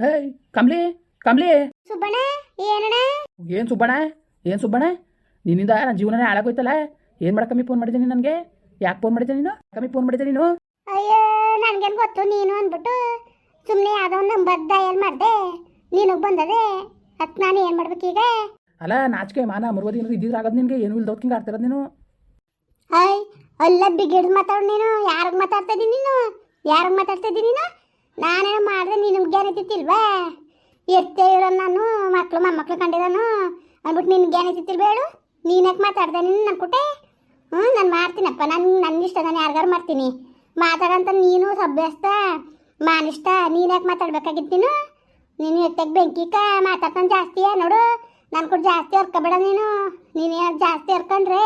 ಏಯ್ ಕಮ್ಲಿ ಕಮ್ಲಿ. ಸುಬ್ಬಣ್ಣ ಏನಣ್ಣ? ಏನು ಸುಬ್ಬಣ್ಣ ಏನು ಸುಬ್ಬಣ್ಣ? ನಿನ್ನಿಂದ ನನ್ನ ಜೀವನನೇ ಹಾಳಾಗೋಯ್ತಲ್ಲ? ಏನು ಮಾಡಕ್ಕಮ್ಮಿ ಫೋನ್ ಮಾಡಿದ್ದೀನಿ ನನಗೆ? ಯಾಕೆ ಫೋನ್ ಮಾಡಿದ್ದೆ ನೀನು? ಕಮ್ಮಿ ಫೋನ್ ಮಾಡಿದ್ದೆ ನೀನು? ಅಯ್ಯೋ ನನ್ಗೇನು ಗೊತ್ತು ನೀನು ಅಂದ್ಬಿಟ್ಟು ಸುಮ್ಮನೆ ಯಾವುದೋ ಒಂದು ನಂಬರ್ ಡಯಲ್ ಮಾಡಿದೆ. ನೀನು ಬಂದದೆ. ಅತ್ ನಾನು ಏನು ಮಾಡ್ಬೇಕೀಗ ಅಲ್ಲ ನಾಚಿಕೆ ಮಾನ ಮರುವದಿ ಏನಾದ್ರು ಇದ್ದಿದ್ರಾಗದು ನಿನಗೆ? ಏನು ಇಲ್ದೋದ್ ಹಿಂಗೆ ಆಡ್ತಿರೋದು ನೀನು? ಹಾಯ್ ಅಲ್ಲ ಬಿಗಿಡ್ದು ಮಾತಾಡು ನೀನು. ಯಾರಿಗೆ ಮಾತಾಡ್ತಾ ಇದ್ದೀನಿ ನೀನು? ಯಾರಿಗೆ ಮಾತಾಡ್ತಾ ಇದ್ದೀನಿ ನೀನು? ನಾನೇನೋ ಮಾಡಿದ್ರೆ ನಿನಗೆ ಜ್ಞಾನತಿತ್ತಿಲ್ವಾ ಎತ್ತೆ ಇರೋ ನಾನು ಮಕ್ಕಳು ಮೊಮ್ಮಕ್ಳು ಕಂಡಿದ್ದಾನು ಅಂದ್ಬಿಟ್ಟು ನಿನ್ಗೆ ಜ್ಞಾನತಿತ್ತಿಲ್ವ ಹೇಳು? ನೀನಕ್ಕೆ ಮಾತಾಡ್ದೆ? ನೀನು ನನ್ನ ಕುಟೆ? ಹ್ಞೂ, ನಾನು ಮಾಡ್ತೀನಪ್ಪ. ನಾನು ನನ್ನ ಇಷ್ಟ, ನಾನು ಯಾರಿಗಾರು ಮಾಡ್ತೀನಿ. ಮಾತಾಡಂತ ನೀನು ಸಭ್ಯಸ್ತ ಮಾನಿಷ್ಟ ನೀನ್ಯಾಕೆ ಮಾತಾಡ್ಬೇಕಾಗಿತ್ತೀನು ನೀನು? ಎತ್ತಾಗ ಬೆಂಕಿಕ ಮಾತಾಡ್ತಾನೆ ಜಾಸ್ತಿಯಾ ನೋಡು. ನನ್ನ ಕೂಡ ಜಾಸ್ತಿ ಹರ್ಕೋಬೇಡ ನೀನು. ನೀನು ಜಾಸ್ತಿ ಹರ್ಕೊಂಡ್ರೆ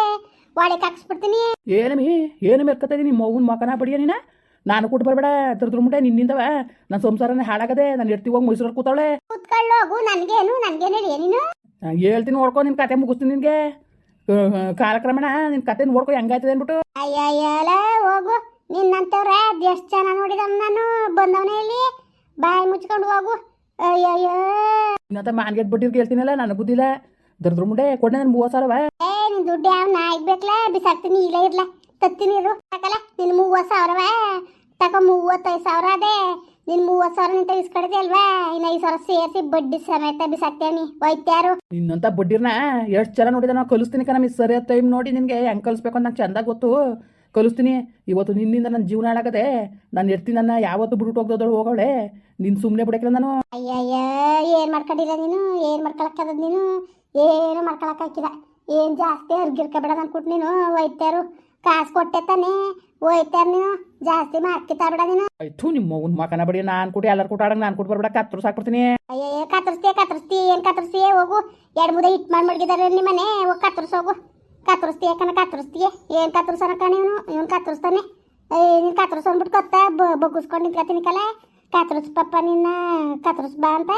ಒಳಗೆ ಹಾಕ್ಸ್ಬಿಡ್ತೀನಿ. ಏನಮಿ ಏನು ಮೆರ್ಕತ್ತ ಇದೀನಿ ನಿಮ್ಮ ಮಗನ ಮಕನ ಬಡಿಯ ನೀನ? ನಾನು ಕೊಟ್ಟು ಬರಬೇಡ ಮುಂಡೆ ನಿನ್ನಿಂದವ. ನನ್ನ ಸಂಸಾರನೇ ಹಾಳಾಗದೆ ನಾನು ಎಡ್ತಿ ಹೋಗಿ ಮೈಸೂರಲ್ಲಿ ಕೂತಾಳೆ ಕೂತ್ಕೊಳ್ಳು ಹೋಗು ನನಗೇನು ನನಗೇನು ಹೇಳಿ ನೀನು? ಹೇಳ್ತೀನಿ ನೋಡ್ಕೊ ನಿನ್ ಕತೆ ಮುಗಿಸ್ತೀನಿ ನಿನಗೆ. ಕಾಲಕ್ರಮೇಣ ನಿನ್ ಕತೆ ನೋಡ್ಕೊ ಹೆಂಗಾಯ್ತದೆ ಅಂದ್ಬಿಟ್ಟು. ಹೋಗು. ನಿನ್ನಂತವ್ರ ಎಷ್ಟು ಜನ ನೋಡಿದ ನಾನು? ಬಂದವನೇ ಇಲ್ಲಿ. ಬಾಯಿ ಮುಚ್ಕೊಂಡು ಹೋಗು. ಅಯ್ಯಯ್ಯೋ. ಇನ್ನಂತ ಮಾನ್ಗೆಟ್ ಬಿಟ್ಟಿರ್ ಕೇಳ್ತೀನಲ್ಲ ನನಗೆ ಗೊತ್ತಿಲ್ಲ ದರ್ದ್ರ ಮುಂಡೆ ಕೊಡ ನನ್ ಮೂವತ್ ಸಾವಿರ ಏ ನಿನ್ ದುಡ್ಡು ಯಾವ ಬೇಕಲ್ಲ ಬಿಸಾಕ್ತೀನಿ ಇಲ್ಲ ಇರ್ಲ. ತತ್ತೀನಿ ಇರು. ಸಾಕಲ್ಲ ನಿನ್ ಮೂವತ್ ಸಾವಿರವ? ತಗೋ ಮೂವತ್ತೈದು ಸಾವಿರ ಅದೇ. ನಿನ್ ಮೂವತ್ತು ಸಾವಿರ ನಿಂತ ಇಸ್ಕಡಿದೆ ಅಲ್ವಾ? ಇನ್ ಐದು ಸಾವಿರ ಸೇರಿಸಿ ಬಡ್ಡಿ ಸಮೇತ ಬಿಸಾಕ್ತೇನಿ ಒಯ್ತ್ಯಾರು ನಿನ್ನಂತ ಬಡ್ಡಿರ್ನ ಎಷ್ಟು ಜನ ನೋಡಿದ ನಾವು ಕಲಿಸ್ತೀನಿ ಕಣ ಮಿಸ್ ಸರಿಯಾದ ಟೈಮ್ ನೋಡಿ ನಿನಗೆ ಹೆಂಗ್ ಕಲಿಸ್ಬೇಕು ಅಂತ ನಂಗೆ ಚಂದ ಗೊತ್ತು. ಕಲಿಸ್ತೀನಿ. ಇವತ್ತು ನಿನ್ನಿಂದ ನನ್ನ ಜೀವನ ಹಾಳಾಗದೆ ನಾನು ಇರ್ತೀನಿ ನನ್ನ ಯಾವತ್ತು ಬಿಟ್ಟು ಹೋಗ್ದೋದಳು ಹೋಗೋಳೆ ನಿನ್ ಸುಮ್ಮನೆ ಬಿಡಕಿಲ್ಲ ನಾನು. ಅಯ್ಯಯ್ಯ ಏನ್ ಮಾಡ್ಕೊಂಡಿಲ್ಲ ನೀನು? ಏನ್ ಮಾಡ್ಕೊಳಕ್ಕದ ನೀನು? ಏನು ಮಾಡ್ಕೊಳಕ್ ಹಾಕಿಲ್ಲ ಏನ್ ಜಾಸ್ತಿ ಅರ್ಗಿರ್ಕಬೇಡ ಕೊಟ್ಟು ನೀನು ಒಯ್ತಾರು ಕಾಸು ಕೊಟ್ಟೆ ತಾನೆ. ಹೋಯ್ತಾರ ನೀನು. ಜಾಸ್ತಿ ಮಾರ್ಕಿತಾಬೇಡ ನೀನು. ಆಯ್ತು ನಿಮ್ಮ ಒಂದು ಮಕನ ಬಡಿ. ನಾನ್ ಕೊಟ್ಟು ಎಲ್ಲರೂ ಕೊಟ್ಟು ಆಡಂಗೆ ನಾನ್ ಕೊಟ್ಟು ಬರ್ಬೇಡ. ಕತ್ತರು ಸಾಕ್ಬಿಡ್ತೀನಿ ಅಯ್ಯಯ್ಯ ಕತ್ತರಿಸ್ತೀಯ ಕತ್ತರಿಸ್ತೀಯ ಏನ್ ಕತ್ತರಿಸ್ತೀಯ? ಹೋಗು. ಎರಡು ಮುದ ಹಿಟ್ ಮಾಡಿ ಮಡಗಿದಾರೆ ನಿಮ್ಮ ಮನೆ. ಹೋಗಿ ಕತ್ತರಿಸ್ ಹೋಗು. ಕತ್ತರಿಸ್ತೀಯ ಕಣ ಕತ್ತರಿಸ್ತೀಯ. ಏನ್ ಕತ್ತರಿಸೋಣ ಕಣ ಇವನು ಇವನು ಕತ್ತರಿಸ್ತಾನೆ. ನೀನು ಕತ್ತರಿಸ್ ಅಂದ್ಬಿಟ್ಟು ಕೊತ್ತ ಬಗ್ಗಿಸ್ಕೊಂಡು ನಿಂತ್ಕೊತೀನಿ ಕಲೆ ಕತ್ತರಿಸ್ ಪಪ್ಪ ನಿನ್ನ ಕತ್ತರಿಸ್ ಬಾ ಅಂತ.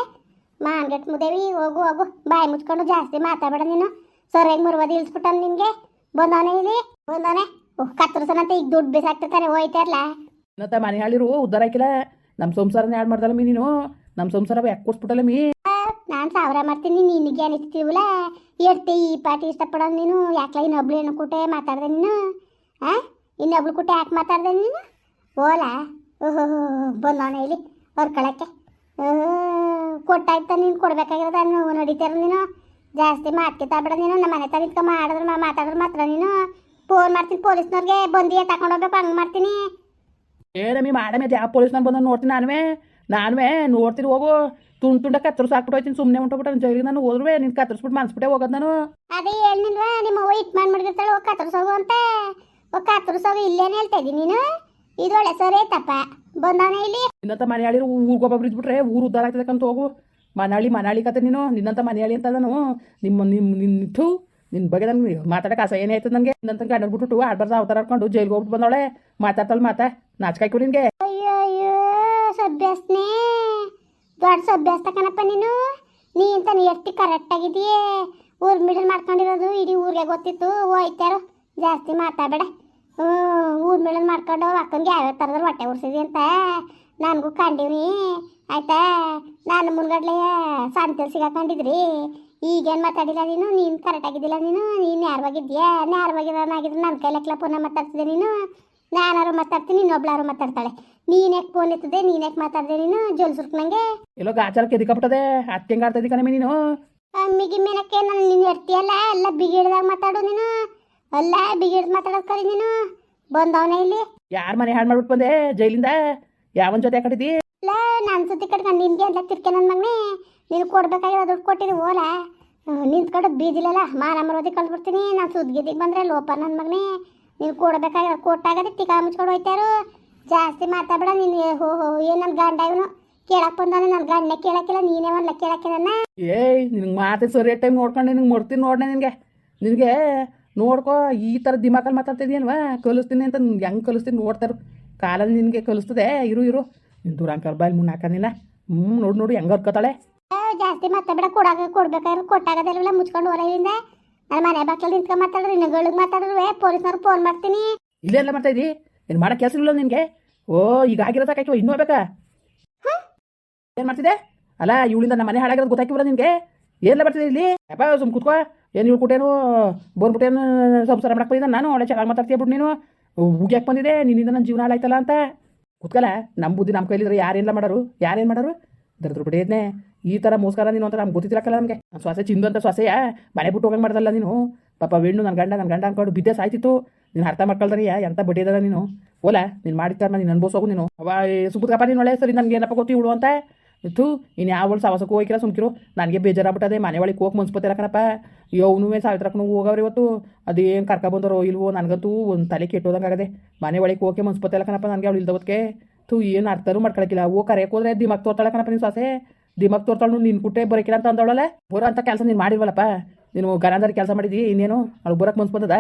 ಮಾನ್ಗೆಟ್ ಮುದೇವಿ ಹೋಗು ಹೋಗು. ಬಾಯಿ ಮುಚ್ಕೊಂಡು ಜಾಸ್ತಿ ಮಾತಾಡಬೇಡ ನೀನು. ಸರಿಯಾಗಿ ಮುರುವದಿ ಇಳಿಸ್ಬಿಟ್ಟ ನಿನ್ಗೆ. ಬಂದವನೇ ಇಲ್ಲಿ ಬಂದವನೇ ಕತ್ತರಿಸೋಣಂತ ಈಗ ದುಡ್ಡು ಬಿಸಾಕ್ತಿರ್ತಾರೆ ಹೋಯ್ತಾರಲ್ಲ ತ ಮನೆ ಹಾಳಿರು ಉದ್ದಾರ ಹಾಕಿಲ್ಲ. ನಮ್ಮ ಸಂಸಾರನೇ ಯಾಡ್ ಮಾಡ್ದಲ್ಲ ಮೀ ನೀನು? ನಮ್ಮ ಸಂಸಾರ ಯಾಕೆ ಕೊಡ್ಸ್ಬಿಟ್ಟಲ್ಲ ಮೀ? ನಾನು ಸಾವಿರ ಮಾಡ್ತೀನಿ ನಿನಗೆ ಅನಿಸ್ತೀವಲ್ಲ ಇರ್ತಿ ಈ ಪಾಟಿ ಇಷ್ಟಪಡೋದು ನೀನು? ಯಾಕೆ ಇನ್ನೊಬ್ಳು ಹೆಣ್ಣು ಕೂಟೆ ಮಾತಾಡ್ದೆ ನೀನು? ಆ ಇನ್ನೊಬ್ಳು ಕೂಟೆ ಯಾಕೆ ಮಾತಾಡ್ದೆ ನೀನು? ಓಲಾ ಓಹೋ ಬಂದವನ ಇಲ್ಲಿ ಹೊರ್ಕೊಳಕ್ಕೆ. ಕೊಟ್ಟಾಯ್ತ ನೀನು ಕೊಡ್ಬೇಕಾಗಿರೋದ ನಡೀತಾರ ನೀನು? ಜಾಸ್ತಿ ಮಾತ್ಕಿತಾಬೇಡ ನೀನು ನಮ್ಮ ಮನೆ ತನಕ ಮಾಡಿದ್ರೆ ಮಾ- ಮಾತಾಡಿದ್ರೆ ಮಾತ್ರ ನೀನು. ಫೋನ್ ಮಾಡ್ತೀನಿ ಪೊಲೀಸ್ನವ್ರಿಗೆ. ಬಂದಿ ತಗೊಂಡು ಹೋಗ್ಬೇಕು ಹಂಗೆ ಮಾಡ್ತೀನಿ. ಏನಮ್ಮಿ ಮಾಡಮಿ ಯಾವ ಪೊಲೀಸ್ನವ್ರು ಬಂದು ನೋಡ್ತೀನಿ ನಾನುವೇ. ನಾನುವೇ ನೋಡ್ತೀನಿ ಹೋಗು. ತುಂಡು ತುಂಡ ಕತ್ತರಿಸ್ ಹಾಕ್ಬಿಟ್ಟು ಹೋಯ್ತೀನಿ ಸುಮ್ಮನೆ ಹೊಂಟೋಗ್ಬಿಟ್ಟು ಜೈಲಿಗೆ ನಾನು ಹೋದ್ರುವೆ ನೀನು ಕತ್ತರಿಸ್ಬಿಟ್ಟು ಮನ್ಸ್ಬಿಟ್ಟೆ ಹೋಗೋದು ನಾನು. ಅದೇ ಹೇಳಿಲ್ವಾ ನಿಮ್ಮ ಅವ್ವ ಇಟ್ ಮಾಡಿ ಮಡಗಿರ್ತಾಳೆ ಹೋಗಿ ಕತ್ತರಿಸೋಗು ಅಂತ. ಹೋಗಿ ಕತ್ತರಿಸೋಗು ಇಲ್ಲೇನು ಹೇಳ್ತಾ ಇದ್ದೀನಿ ನೀನು. ಇದು ಒಳ್ಳೆ ಸರಿ ತಪ್ಪ ಬಂದವನೇ ಇಲ್ಲಿ. ಇನ್ನಂತ ಮನೆ ಹಾಳಿರು ಊರಿಗೆ ಒಬ್ಬೊಬ್ರು ಇದ್ಬಿಟ್ರೆ ಊರು ಉದ್ದಾರ ಆಗ್ತದಕ್ಕಂತ ಹೋಗು. ಮನಾಳಿ ಮನಾಳಿ ಕತೆ ನೀನು, ನಿನ್ನಂತ ಮನೆಯಾಳಿ ಅಂತ ನಾನು, ನಿಮ್ಮ ನಿಮ್ಮ ನಿನ್ನ ಥೂ ನಿನ್ನ ಬಗ್ಗೆ ನನಗೆ ಮಾತಾಡಕ್ಕೆ ಆಸೆ ಏನೇ ಆಯ್ತದ ನನಗೆ? ನಿನ್ನಂತ ಗಂಡ ಬಿಟ್ಟು ಆಡ್ಬಾರ್ದು ಅವತಾರ ಹಾಕೊಂಡು ಜೈಲ್ಗೆ ಹೋಗ್ಬಿಟ್ಟು ಬಂದವಳೆ. ಮಾತಾಡ್ತಾಳೆ ಮಾತಾ. ನಾಚಕಾಯ್ಕು ನಿನಗೆ. ದೊಡ್ಡ ಕಣಪ್ಪ ನೀನು. ನೀ ಇಂತ ನೀ ಎಷ್ಟು ಕರೆಕ್ಟ್ ಆಗಿದೆಯೇ ಊರ್ ಮಿಡಲ್ ಮಾಡ್ಕೊಂಡಿರೋದು ಇಡೀ ಊರಿಗೆ ಗೊತ್ತಿತ್ತು. ಓಯ್ತಾರ ಜಾಸ್ತಿ ಮಾತಾಡಬೇಡ. ಹ್ಞೂ ಊರ್ ಮಿಡಲ್ ಮಾಡ್ಕೊಂಡು ಅಕ್ಕನಿಗೆ ಯಾವ್ಯಾವ ಥರದಲ್ಲಿ ಹೊಟ್ಟೆ ಉರ್ಸಿದಿ ಅಂತ. ನನಗೂ ಕಂಡೀವಿ ಆಯ್ತಾ? ನಾನು ಮುನ್ಗಡ್ಲೆ ಸಂತೆಲ್ ಸಿಗಾಕೊಂಡಿದ್ರಿ. ಈಗೇನು ಮಾತಾಡಿಲ್ಲ ನೀನು? ನೀನು ಕರೆಕ್ಟ್ ಆಗಿದ್ದಿಲ್ಲ ನೀನು? ನೀನು ಯಾರವಾಗಿದ್ಯಾ ನ್ಯಾರವಾಗಿರೋನಾಗಿದ್ರೆ ನನ್ನ ಕೈಲೆಕ್ಲ ಪುನಃ ಮಾತಾಡ್ತಿದ್ದೆ ನೀನು? ನಾನಾರು ಮಾತಾಡ್ತೀನಿ ಇನ್ನೊಬ್ಳಾರು ಮಾತಾಡ್ತಾಳೆ. ನೀನ್ ಯಾಕೆ ಫೋನ್ ಎತ್ತದೆ? ನೀನ್ ಯಾಕೆ ಮಾತಾಡ್ದೆ ನೀನು? ಜೋಲ್ಸುರ್ಕ್ ನಂಗೆ ಎಲ್ಲೋ ಗಾಚಾರ ಕೆದಿಕಬಿಟ್ಟದೆ? ಹತ್ತಿ ಹೆಂಗೆ ಆಡ್ತಾ ಇದ್ದೀಕ ನೀನು? ಅಮ್ಮಿಗೆ ಮೇನಕ್ಕೆ ನಾನು ನೀನು ಇರ್ತೀಯಲ್ಲ ಎಲ್ಲ ಬಿಗಿಡ್ದಾಗ ಮಾತಾಡು ನೀನು. ಅಲ್ಲ ಬಿಗಿಡ್ದು ಮಾತಾಡೋದು ಕರಿ ನೀನು. ಬಂದವನೇ ಇಲ್ಲಿ. ಯಾರ ಮನೆ ಹಾಳು ಮಾಡ್ಬಿಟ್ಟು ಬಂದೆ? ಜೈಲಿಂದ? ಯಾವನ ಜೊತೆ ಕಟ್ಟಿದಿ? ಲೇ ನಾನು ಸುತ್ತಿ ಕಟ್ಕೊಂಡು ನಿನ್ಗೆ ಅಂತ ತಿರ್ಕೆ ನನ್ನ ಮಗನೇ. ನೀನು ಕೊಡ್ಬೇಕಾಗಿರೋ ದುಡ್ಡು ಕೊಟ್ಟಿರಿ ಓಲ. ನಿಂತ್ಕೊಂಡು ಬೀದಿಲಲ್ಲ ಮಾನ ಮರೋದಿ ಕಳ್ಸ್ಬಿಡ್ತೀನಿ. ನಾನು ಸುದ್ದಿಗೆ ಬಂದ್ರೆ ಲೋಪ ನನ್ನ ಮಗನೇ. ನೀನು ಕೊಡ್ಬೇಕಾಗಿರೋ ಕೊಟ್ಟಾಗದೆ ಟಿಕಾ ಮುಚ್ಕೊಂಡು ಹೋಯ್ತಾರು. ಜಾಸ್ತಿ ಮಾತಾಡಬೇಡ ನೀನು ಹೋ ಹೋ ಏನು ನನ್ನ ಗಂಡ ಇವನು? ಕೇಳಕ್ ಬಂದಾನೆ ನನ್ನ ಗಂಡನೇ ಕೇಳಕ್ಕಿಲ್ಲ ನೀನೇ ಒಂದ್ಲ ಕೇಳಕ್ಕೆ ನನ್ನ. ಏಯ್ ನಿನಗೆ ಮಾತೆ ಸರಿ ಟೈಮ್ ನೋಡ್ಕೊಂಡು ನಿನಗೆ ಮುಡ್ತೀನಿ ನೋಡ್ನೆ ನಿನಗೆ. ನಿನಗೆ ನೋಡ್ಕೋ ಈ ಥರ ದಿಮಾಕಲ್ಲಿ ಮಾತಾಡ್ತಿದ್ಯನ್ವಾ? ಕಲಿಸ್ತೀನಿ ಅಂತ ಹೆಂಗೆ ಕಲಿಸ್ತೀನಿ ನೋಡ್ತಾರು. ಕಾಲಲ್ಲಿ ನಿನಗೆ ಕಲಿಸ್ತದೆ ಇರು ಇರು. ನಿನ್ ನಿನ್ನ ಬಾಯಿ ಬಾಯಲ್ಲಿ ಮುನ್ನ ಹಾಕನಿಲ್ಲ ಹ್ಞೂ ನೋಡಿ ನೋಡಿ ಹೆಂಗೆ ಹರ್ಕೋತಾಳೆ. ಜಾಸ್ತಿ ಜಾಸ್ತಿ ಬಿಡ ಕೊಡಾಗ ಕೊಡ್ಬೇಕಾದ್ರೆ ಕೊಟ್ಟಾಗದೆಲ್ಲ ಮುಚ್ಕೊಂಡು ಹೊರಗಿಂದ ನನ್ನ ಮನೆ ಬಾಕಿ ನಿಂತ್ಕೊಂಡು ಮಾತಾಡ್ರಿ ನಿನ್ಗಳಿಗೆ ಮಾತಾಡಿದ್ರೆ ಪೊಲೀಸ್ನವ್ರು ಫೋನ್ ಮಾಡ್ತೀನಿ. ಇಲ್ಲೆಲ್ಲ ಮಾಡ್ತಾ ಇದ್ದಿ? ಏನು ಮಾಡಕ್ಕೆ ಕೆಲಸ ಇಲ್ಲ ನಿನಗೆ? ಓ ಈಗ ಆಗಿರೋ ಸಾಕಾಯ್ತು ಇನ್ನೂ ಬೇಕಾ ಏನು ಮಾಡ್ತಿದ್ದೆ? ಅಲ್ಲ ಇವಳಿಂದ ನಮ್ಮ ಮನೆ ಹಾಳಾಗಿರೋದು ಬಿಡ ನಿನಗೆ. ಏನೆಲ್ಲ ಬರ್ತಿದೆ ಇಲ್ಲಿ? ಅಪ್ಪ ಸುಮ್ ಕೂತ್ಕೋ. ಏನು ಇವ್ಳು ಕೊಟ್ಟೇನು ಬೋರ್ಬಿಟ್ಟೇನು ಸಂಸಾರ ಮಾಡಕ್ಕೆ ಬಂದಿದ್ದ ನಾನು ಒಳ್ಳೆ ಚೆನ್ನಾಗಿ ಮಾತಾಡ್ತೀಯ ಬಿಟ್ಟು ನೀನು. ಉಗ್ಯಾಕೆ ಬಂದಿದೆ, ನಿನ್ನಿಂದ ನನ್ನ ಜೀವನ ಹಾಳಾಯ್ತಲ್ಲ ಅಂತ. ಕುತ್ಕಲ್ಲ ನಮ್ಮ ಬುದ್ಧಿ ನಮ್ಮ ಕೈಲಿದ್ರೆ ಯಾರೇನು ಮಾಡೋರು? ಯಾರೇನು ಮಾಡೋರು? ದರದ್ರು ಬಿಡೇದ್ನೆ ಈ ಥರ ಮೋಸ್ಕರ ನೀನು ಅಂತ ನಮ್ಗೆ ಗೊತ್ತಿಲ್ಲಕ್ಕಲ್ಲ ನಮಗೆ. ಸೊಸೆ ಚಿಂದು ಅಂತ ಸೊಸೆಯ? ಮನೆ ಬಿಟ್ಟು ಹೋಗಂಗೆ ಮಾಡ್ದಲ್ಲ ನೀನು? ಪಾಪ ವೆಣ್ಣು ನನ್ನ ಗಂಡ ನನ್ನ ಗಂಡ ಅಂದ್ಕೊಂಡು ಬಿದ್ದೆ ಸಾಯ್ತಿತ್ತು. ನೀನು ಅರ್ಥ ಮಾಡ್ಕೊಳ್ದ್ರಿ ಎಂತ ಬಡ್ಡಿದಾರ ನೀನು? ಓಲ, ನೀನು ಮಾಡಿರ್ತಾರ ನೀನು ಅನ್ಬೋಸೋಗು ನೀನು. ಅವ ಸುಬ್ಬುತ್ತಪ್ಪ ನೀನು ಒಳ್ಳೆ ಸರಿ ನನಗೆ ಏನಪ್ಪ ಗೊತ್ತಿ ಅಂತ. ಇತ್ತು ಇನ್ನು ಯಾವ ಸಾವಸಕ್ಕೂ ಹೋಗಿಲ್ಲ ಸುಮ್ಕಿರು. ನನಗೆ ಬೇಜಾರಾಗ್ಬಿಟ್ಟದೆ ಮನೆ ಒಳಗೆ ಹೋಗಿ ಮನ್ಸ್ಪತ್ತಿಲ್ಲ ಕಣಪ್ಪ ಇವನು ಸಾವಿತ್ರಕ್ಕೂ ಹೋಗವ್ರಿ ಇವತ್ತು. ಅದೇನು ಕರ್ಕೊಬಂದರೋ ಇಲ್ವೋ ನನಗಂತೂ ಒಂದು ತಲೆ ಕೆಟ್ಟೋದಂಗೆ ಆಗದೆ. ಮನೆ ಒಳಗೆ ಹೋಗಿ ಮನ್ಸ್ಪತ್ತಿಲ್ಲ ಕಣಪ್ಪ ನನಗೆ ಅವಳು ಇಲ್ದವತ್ಕೆ ತು ಏನು ಅರ್ಥನೂ ಮಾಡ್ಕೊಳಕ್ಕಿಲ್ಲ ಓ ಕರೆಯಕ್ಕೆ ಹೋದ್ರೆ ದಿಮಾಗ್ ತೋರ್ತಾಳೆ ಕಣಪ್ಪ ನೀನು ಸಾಸೆ. ದಿಮಾಗ್ ತೋರ್ತಾಳು ನಿನ್ನ ಕುಟ್ಟೆ ಬರೋಕಿಲ್ಲ ಅಂತ ಅಂದವಳಲ್ಲ ಬರೋ ಅಂತ ಕೆಲಸ ನೀನು ಮಾಡಿಲ್ವಲ್ಲಪ್ಪ. ನೀನು ಗನಾಂದರಿ ಕೆಲಸ ಮಾಡಿದ್ವಿ ಇನ್ನೇನು? ಅವಳು ಬರೋಕ್ಕೆ ಮನ್ಸು ಬಂದದ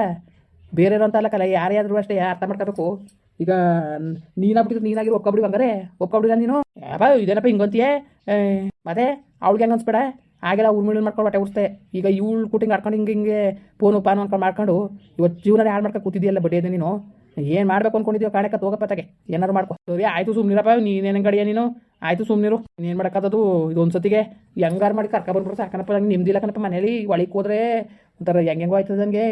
ಬೇರೆ ಅಂತ ಅಲ್ಲಕ್ಕಲ್ಲ ಯಾರೇ ಆದರೂ ಅಷ್ಟೇ, ಅರ್ಥ ಮಾಡ್ಕೋಬೇಕು. ಈಗ ನೀನಾಗ್ಬಿಟ್ಟಿದ್ರೆ ನೀನಾಗಿರೋ ಒಪ್ಕೊಬಿಡಿ ಹಂಗಾರೆ ಒಪ್ಕೊಬಿಡಿದ ನೀನು? ಯಾಪ ಇದೇನಪ್ಪ ಹಿಂಗೊಂತೀಯ ಮತ್ತೆ ಅವ್ಳಿಗೆ ಹೆಂಗೆ ಅನ್ಸ್ಬೇಡ? ಆಗೆಲ್ಲ ಉರ್ಮಿಳ್ ಮಾಡ್ಕೊಂಡು ಬಟ್ಟೆ ಉಡ್ಸ್ತೆ ಈಗ ಇವಳು ಕೂಟಿಂಗ್ ಆಡ್ಕೊಂಡು ಹಿಂಗೆ ಹಿಂಗೆ ಫೋನು, ಪಾನು ಅನ್ಕೊಂಡು ಮಾಡ್ಕೊಂಡು ಇವತ್ತು ಜೀವನ ಯಾರು ಮಾಡ್ಕೊಂಡು ಕೂತಿದ್ಯಲ್ಲ ಬಡ್ಡಿಯದೆ ನೀನು? ಏನು ಮಾಡ್ಬೇಕು ಅನ್ಕೊಂಡಿದ್ಯೋ ಕಾಣಕ್ಕೆ ಹೋಗಪ್ಪ ತಗೆ. ಏನಾರು ಮಾಡ್ಕೊ. ಸರಿ, ಆಯಿತು ಸುಮ್ಮನಿರಪ್ಪ ನೀನೇನು ಗಡಿಯ ನೀನು? ಆಯಿತು ಸುಮ್ಮನಿರು ಏನು ಮಾಡೋಕ್ಕದು ಇದೊಂದು ಸತಿಗೆ ಹೆಂಗಾರು ಮಾಡಿ ಕರ್ಕ ಬಂದ್ಬಿಟ್ಟು ಸಾಕನಪ್ಪ, ನಂಗೆ ನಿಮ್ದಿಲ್ಲ ಕಣಪ್ಪ ಮನೇಲಿ. ಒಳಗೆ ಹೋದ್ರೆ ಒಂಥರ ಹೆಂಗೆ ಹೆಂಗೋ ಆಯ್ತದ ನನಗೆ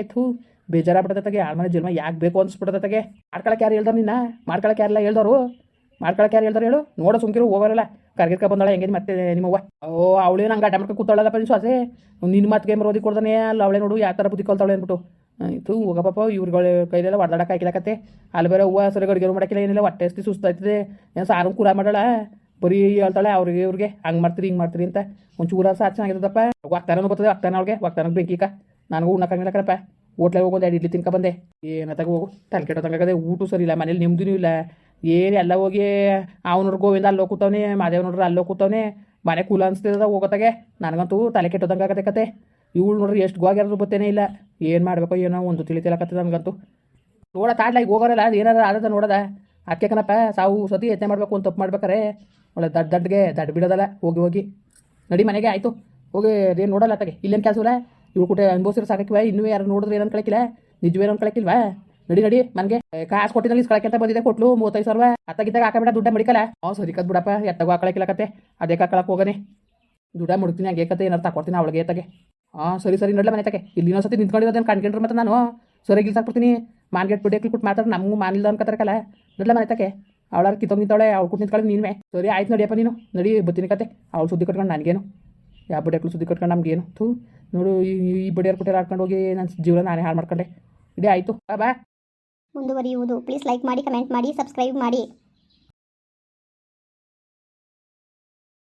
ಬೇಜಾರಾಗ್ಬಿಡ್ತೈತಾಗೆ ಯಾರ ಮನೆ ಜನ್ಮ ಯಾಕೆ ಬೇಕು ಅನ್ಸ್ಬಿಡ್ತೈತಾಗೆ ಮಾಡ್ಕೊಳಕ್ಕೆ ಯಾರು ಹೇಳ್ದಾರ ನಿನ್ನ? ಮಾಡ್ಕೊಳಕ್ಕೆ ಯಾರೆಲ್ಲ ಹೇಳ್ದವರು? ಮಾಡ್ಕೊಳಕ್ಕೆ ಯಾರು ಹೇಳ್ದಾರ ಹೇಳು? ನೋಡೋ ಸುಮ್ಕಿರು, ಹೋಗೋರಲ್ಲ. ಕರ್ಗಿರ್ಕ ಬಂದಾಳೆ ಹೆಂಗೆ ಮತ್ತೆ ನಿಮ್ಮವ್ವ? ಓ, ಅವಳೇ ನಂಗೆ ಆಟ ಮಾಡ್ಕೊಂಡು ಕೂತಾಳಲ್ಲಪ್ಪ ನಿನ್ನ ಸ್ವಾಸೆ ನಿನ್ನ ಮಾತಿಗೆ ಮರೋದಿ ಅಲ್ಲ ಅವಳೇ ನೋಡು ಯಾವ ಥರ ಬುದ್ಧಿ ಕಲ್ತಾವಳೆ ಅಂದ್ಬಿಟ್ಟು. ಇತ್ತು, ಹೋಗಪ್ಪ ಇವ್ರುಗಳ ಕೈಲೆಲ್ಲ ಒಡ್ದಾಡಕ್ಕೆ ಹಾಕಿಲಕತ್ತೆ ಅಲ್ಲಿ ಬೇರೆ ಹೂವು ಸರಿ ಅಡುಗೆ ಮಾಡೋಕ್ಕಿಲ್ಲ, ಏನಿಲ್ಲ, ಹೊಟ್ಟೆ ಸುಸ್ತು ಸುಸ್ತಾಯ್ತದೆ. ಏನು ಸಾರು ಕೂರ ಮಾಡಾಳ ಬರೀ ಹೇಳ್ತಾಳೆ ಅವ್ರಿಗೆ ಇವ್ರಿಗೆ, ಹಂಗೆ ಮಾಡ್ತೀರಿ, ಹಿಂಗೆ ಮಾಡ್ತೀರಿ ಅಂತ. ಒಂಚೂರ ಸಹ ಚೆನ್ನಾಗಿರ್ತದಪ್ಪ ವಾಗ್ತಾನೂ ಬರ್ತದೆ ವಾಗ್ತಾನ ಅವ್ಳಿಗೆ ವಾಗ್ತಾನಕ್ಕೆ ಬೆಂಕಿಕ ನನಗೂ ಉಣ್ಣಕ್ಕಾಗಿಲ್ಲ ಕಣಪ್ಪ. ಹೋಟ್ಲಾಗ ಹೋಗಿ ಒಂದು ಎರಡು ಇಡ್ಲಿ ತಿನ್ಕೊ ಬಂದೆ. ಏನತ್ತಾಗ ಹೋಗು. ತಲೆ ಕೆಟ್ಟೋದಂಗಾಗದೆ ಊಟ ಸರಿ ಇಲ್ಲ, ಮನೇಲಿ ನೆಮ್ಮದಿನೂ ಇಲ್ಲ. ಏನು ಎಲ್ಲ ಹೋಗಿ ಅವ್ನವ್ರು ಗೋವಿಂದ ಅಲ್ಲೋ ಕೂತವನೆ, ಮಾದೇವ್ ನೋಡ್ರಿ ಅಲ್ಲೋ ಕೂತವನೆ. ಮನೆ ಕೂಲ ಅನ್ಸ್ತಿದ ಹೋಗೋತಾಗೆ. ನನಗಂತೂ ತಲೆ ಕೆಟ್ಟೋದಂಗಾಗತ್ತೆ ಕತೆ. ಇವಳು ನೋಡ್ರಿ ಎಷ್ಟು ಗೋಗ್ಯಾರು ಬತ್ತೇನೆ ಇಲ್ಲ. ಏನು ಮಾಡಬೇಕು ಏನೋ ಒಂದು ತಿಳಿತಿಲಕತ್ತೆ ನನಗಂತೂ. ನೋಡ ತಾಡ್ಲ, ಈಗ ಹೋಗೋರಲ್ಲ ಅದು ಏನಾರ ಆದದ ನೋಡದ. ಅದಕ್ಕೆ ಸಾವು ಸತಿ ಯತ್ನೆ ಮಾಡಬೇಕು ಅಂತ ತಪ್ಪು ಮಾಡ್ಬೇಕಾರೆ. ಒಳ್ಳೆ ದಡ್ಡ ದಡ್ಡಗೆ ದಡ್ಡ ಬಿಡೋದಲ್ಲ ಹೋಗಿ ಹೋಗಿ. ನಡಿ ಮನೆಗೆ, ಆಯಿತು. ಹೋಗಿ ಏನು ನೋಡಲ್ಲ ತಗೆ ಇಲ್ಲೇನು ಕೆಲಸ ಇಲ್ಲ? ಇವ್ರು ಕೂಟ ಅನ್ಬೋಸಿರೋ ಸಾಕಿವ ಇನ್ನೂ ಯಾರು ನೋಡಿದ್ರೆ ಏನು ಅನ್ಕೊಳಕಿಲ್ಲ ನಿಜವೇನು ಅನ್ಕೊಳಕಿಲ್ವಾ ನಡಿ ನಡಿ ನನಗೆ ಕಾಸು ಕೊಟ್ಟಿದ್ದಲ್ಲಿ ಇಸ್ಕೊಳಕ್ಕೆ ಬಂದಿದೆ ಕೊಟ್ಲು, ಮೂವತ್ತೈದು ಸಾವಿರ. ಅತ್ತಾಗಿದ್ದಾಗ ಹಾಕಬೇಡ, ದುಡ್ಡ ಮಡಿಕಲ್ಲ. ಅವ್ ಸರಿ ಕದ್ ಬಿಡಪ್ಪ, ಎತ್ತಾಗೂ ಹಾಕೊಳಕಿಲ್ಲ ಕತೆ. ಅದೇ ಹಾಕೊಳಕ್ಕೆ ಹೋಗನೆ ದುಡ್ಡ ಮುಡ್ತೀನಿ, ಹಂಗೆ ಕತೆ ಏನಾರು ತಗೊಡ್ತೀನಿ ಅವಳಿಗೆ ತಗೆ ಹಾಂ ಸರಿ ಸರಿ, ನಡ್ಲ ಮನೆ ತಗೆ ಇಲ್ಲಿ ಇನ್ನೊಂದ್ಸತಿ ನಿಂತ್ಕೊಂಡಿರೋದೇನು ಕಾಣ್ಕೊಂಡ್ರೆ ಮತ್ತೆ ನಾನು? ಸರಿ ಗಿಲ್ ಸಾಕ್ಬಿಡ್ತೀನಿ ಮಾನ್ಗೆಟ್ ಬಿಡಕ್ಕೆ ಕೊಟ್ಟು ಮಾತ್ರ ನಮಗೂ ಮಾನಿಲ್ಲ ಅನ್ಕತ್ತಾರಕಲ್ಲ ನಡ್ಲ ಮನೆ ತಗೆ ಅವಳಾರು ಕಿತ್ತೋಗಿ ನಿಂತಾಳೆ ಅವ್ಳು ಕೊಟ್ಟು ನಿಂತ್ಕೊಳ್ಳಿ ನೀನ್ವೆ. ಸರಿ, ಆಯ್ತು ನಡಿಯಪ್ಪ ನೀನು. ನಡಿ ಬತ್ತೀನಿ ಕತೆ. ಅವಳು ಸುದ್ದಿ ಕಟ್ಕೊಂಡು ನನಗೇನು. ಯಾವ ಬಡಿಯಕ್ಳು ಸುದ್ದಿ ಕಟ್ಕೊಂಡು ನಮ್ಗೇನು? ಥೂ, ನೋಡು, ಈ ಬಡಿಯರ್ ಕೊಟ್ಟರೆ ಹಾಕೊಂಡು ಹೋಗಿ ನನ್ನ ಜೀವನ ನಾನೇ ಹಾಳು ಮಾಡ್ಕೊಂಡೆ ಇದೇ ಆಯಿತು. ಬಾ ಮುಂದುವರಿಯುವುದು. ಪ್ಲೀಸ್ ಲೈಕ್ ಮಾಡಿ ಕಮೆಂಟ್ ಮಾಡಿ ಸಬ್ಸ್ಕ್ರೈಬ್ ಮಾಡಿ.